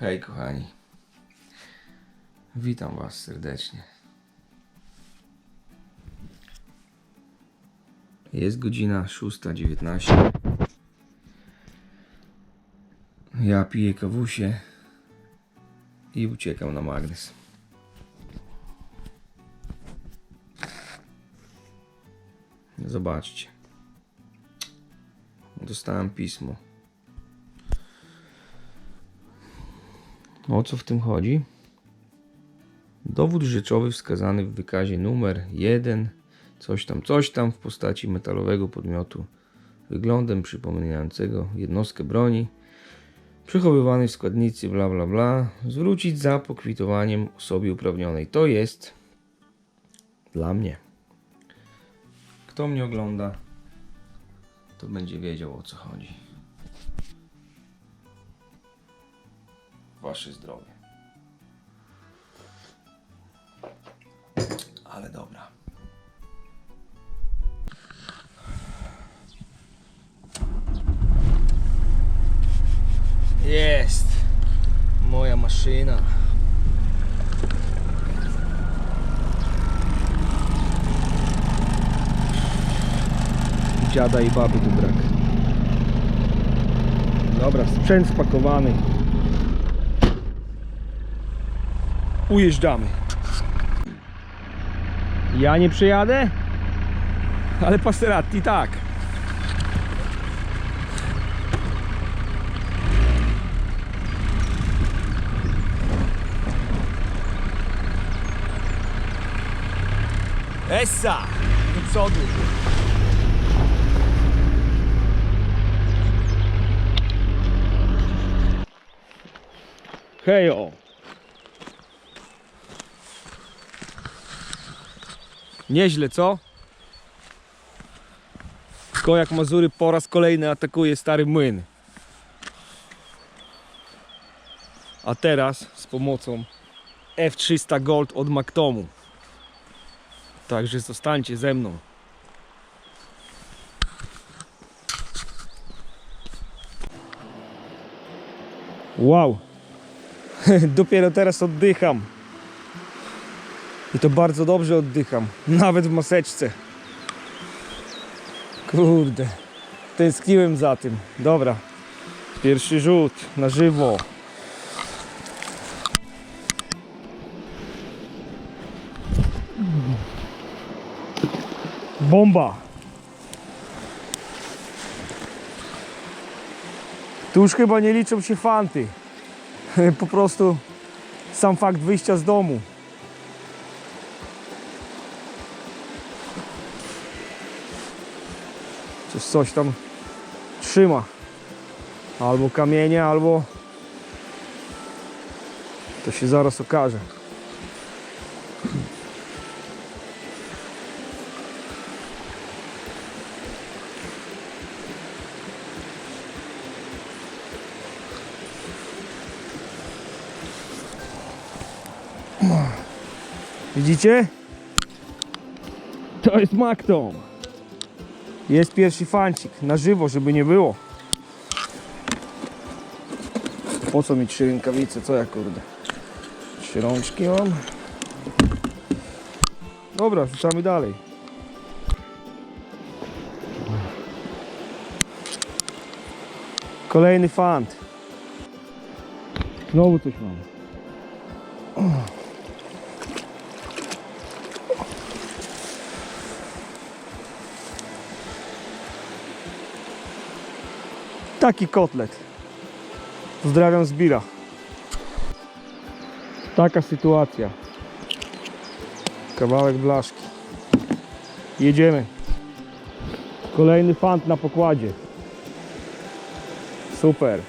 Hej kochani. Witam was serdecznie. Jest godzina 6.19. Ja piję kawusie i uciekam na magnes. Zobaczcie. Dostałem pismo. O co w tym chodzi? Dowód rzeczowy wskazany w wykazie numer 1, coś tam, coś tam w postaci metalowego podmiotu wyglądem przypominającego jednostkę broni, przechowywany w składnicy bla bla bla, zwrócić za pokwitowaniem osobie uprawnionej. To jest dla mnie. Kto mnie ogląda, to będzie wiedział o co chodzi. Wasze zdrowie. Ale dobra. Jest moja maszyna. Dziada i baby tu brak. Dobra, sprzęt spakowany. Ujeżdżamy. Ja nie przyjadę, ale Passeratti tak. Essa! Do przodu. Hejo! Nieźle, co? Kojak Mazury po raz kolejny atakuje stary młyn. A teraz z pomocą F300 Gold od Maktomu. Także zostańcie ze mną. Wow! Dopiero teraz oddycham. I to bardzo dobrze oddycham. Nawet w maseczce. Kurde. Tęskniłem za tym. Dobra. Pierwszy rzut na żywo. Bomba. Tu już chyba nie liczą się fanty. Po prostu sam fakt wyjścia z domu. Coś, coś tam trzyma. Albo kamienie, albo to się zaraz okaże. Widzicie? To jest Maktom. Jest pierwszy fancik na żywo, żeby nie było. Po co mi trzy rękawice? Co ja kurde? Trzy rączki mam. Dobra, rzucamy dalej. Kolejny fant. Znowu coś mam. Taki kotlet. Pozdrawiam z. Taka sytuacja. Kawałek blaszki. Jedziemy. Kolejny fant na pokładzie. Super.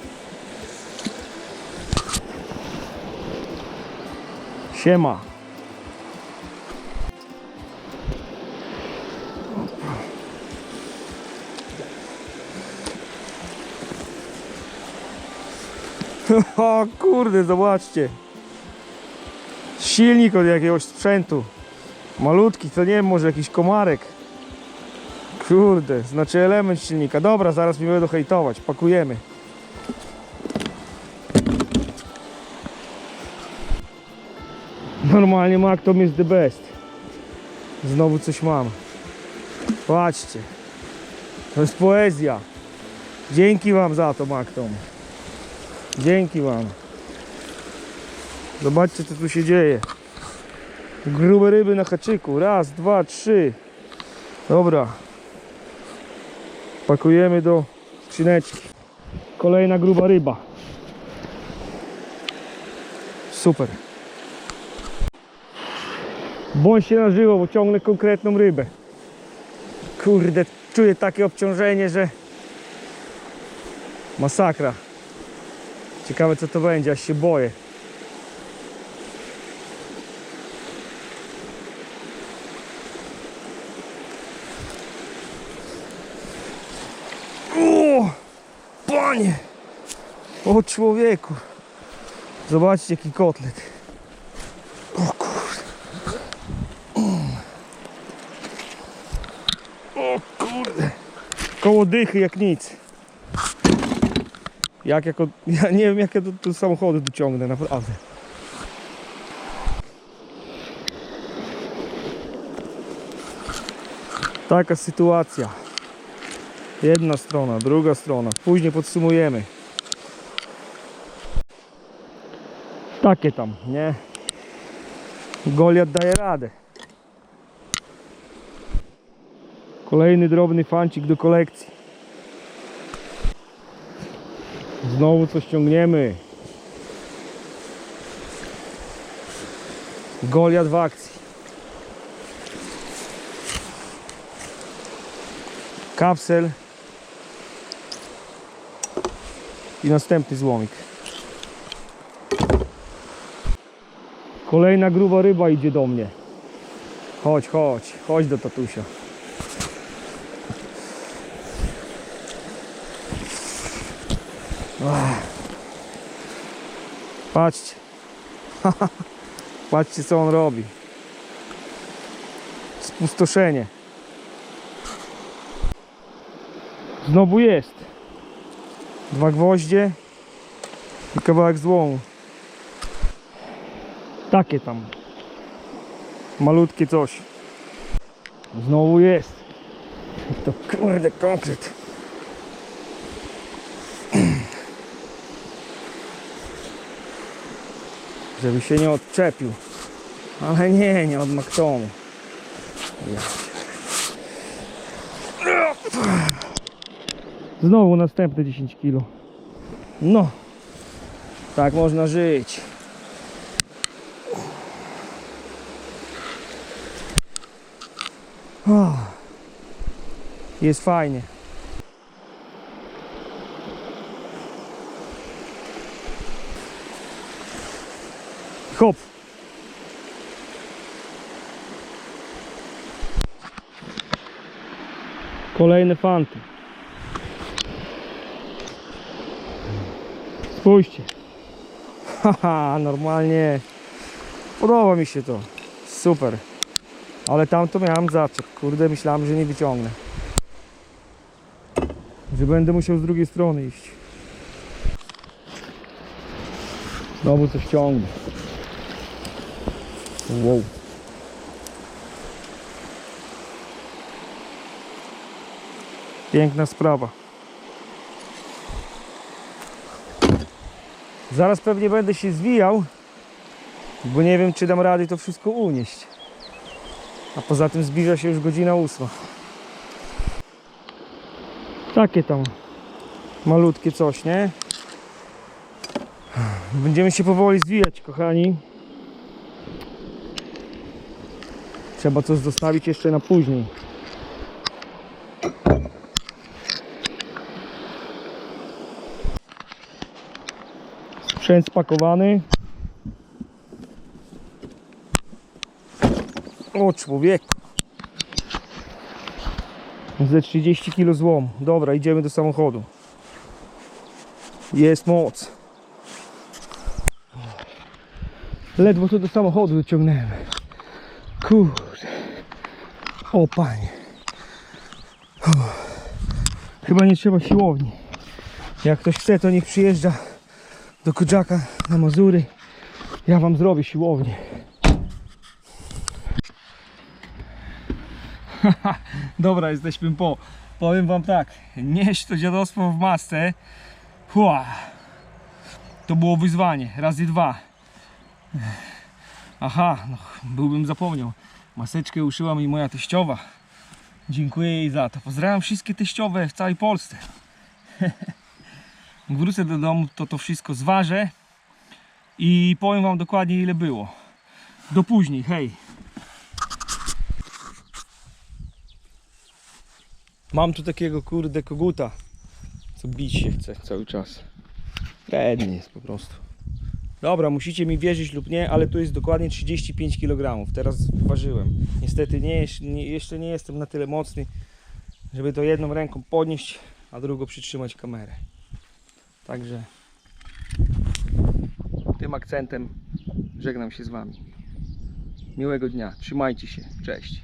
Siema. O kurde, zobaczcie. Silnik od jakiegoś sprzętu. Malutki, to nie wiem, może jakiś komarek. Kurde, znaczy element silnika. Dobra, zaraz mi będą hejtować. Pakujemy. Normalnie Maktom jest the best. Znowu coś mam. Patrzcie. To jest poezja. Dzięki Wam za to, Maktom. Dzięki Wam. Zobaczcie, co tu się dzieje. Grube ryby na haczyku. Raz, dwa, trzy. Dobra. Pakujemy do skrzyneczki. Kolejna gruba ryba. Super. Bądź się na żywo, bo ciągnę konkretną rybę. Kurde, czuję takie obciążenie, że masakra. Ciekawe co to będzie, aż się boję. O! Panie! O człowieku! Zobaczcie jaki kotlet. O kurde. O kurde. Koło dychy jak nic. Jak jako, ja nie wiem jak ja do, do samochodu dociągnę, naprawdę. Taka sytuacja. Jedna strona, druga strona. Później podsumujemy. Takie tam, nie? Goliat daje radę. Kolejny drobny fancik do kolekcji. Znowu coś ciągniemy. Goliat w akcji. Kapsel. I następny złomik. Kolejna gruba ryba idzie do mnie. Chodź, chodź, chodź do tatusia. Patrzcie. Patrzcie co on robi. Spustoszenie. Znowu jest. Dwa gwoździe i kawałek złomu. Takie tam. Malutkie coś. Znowu jest. To kurde konkret. Żeby się nie odczepił. Ale nie, nie od Maktomu. Znowu następne 10 kilo. No. Tak można żyć. Jest fajnie. Hop. Kolejne fanty. Spójrzcie. Haha, normalnie. Podoba mi się to. Super. Ale tam to miałem zaczep. Kurde, myślałem, że nie wyciągnę. Że będę musiał z drugiej strony iść. Znowu coś ciągnie. Wow. Piękna sprawa. Zaraz pewnie będę się zwijał, bo nie wiem, czy dam rady to wszystko unieść. A poza tym zbliża się już godzina ósma. Takie tam malutkie coś, nie? Będziemy się powoli zwijać, kochani. Trzeba coś zostawić jeszcze na później. Sprzęt spakowany. O człowieku. Ze 30 kg złom. Dobra, idziemy do samochodu. Jest moc. Ledwo to do samochodu dociągnąłem. Kurde. O panie. Chyba nie trzeba siłowni. Jak ktoś chce, to niech przyjeżdża do Kodżaka na Mazury. Ja wam zrobię siłownię. Dobra, jesteśmy po. Powiem wam tak, nieść to dziadostwo w masce. Hua. To było wyzwanie, raz i dwa. Aha, no, byłbym zapomniał. Maseczkę uszyła mi moja teściowa. Dziękuję jej za to. Pozdrawiam wszystkie teściowe w całej Polsce. Jak wrócę do domu, to to wszystko zważę i powiem wam dokładnie ile było. Do później, hej. Mam tu takiego kurde koguta, co bić się chce cały czas. Wredny jest po prostu. Dobra, musicie mi wierzyć lub nie, ale tu jest dokładnie 35 kg. Teraz ważyłem. Niestety nie, jeszcze nie jestem na tyle mocny, żeby to jedną ręką podnieść, a drugą przytrzymać kamerę. Także tym akcentem żegnam się z Wami. Miłego dnia. Trzymajcie się. Cześć.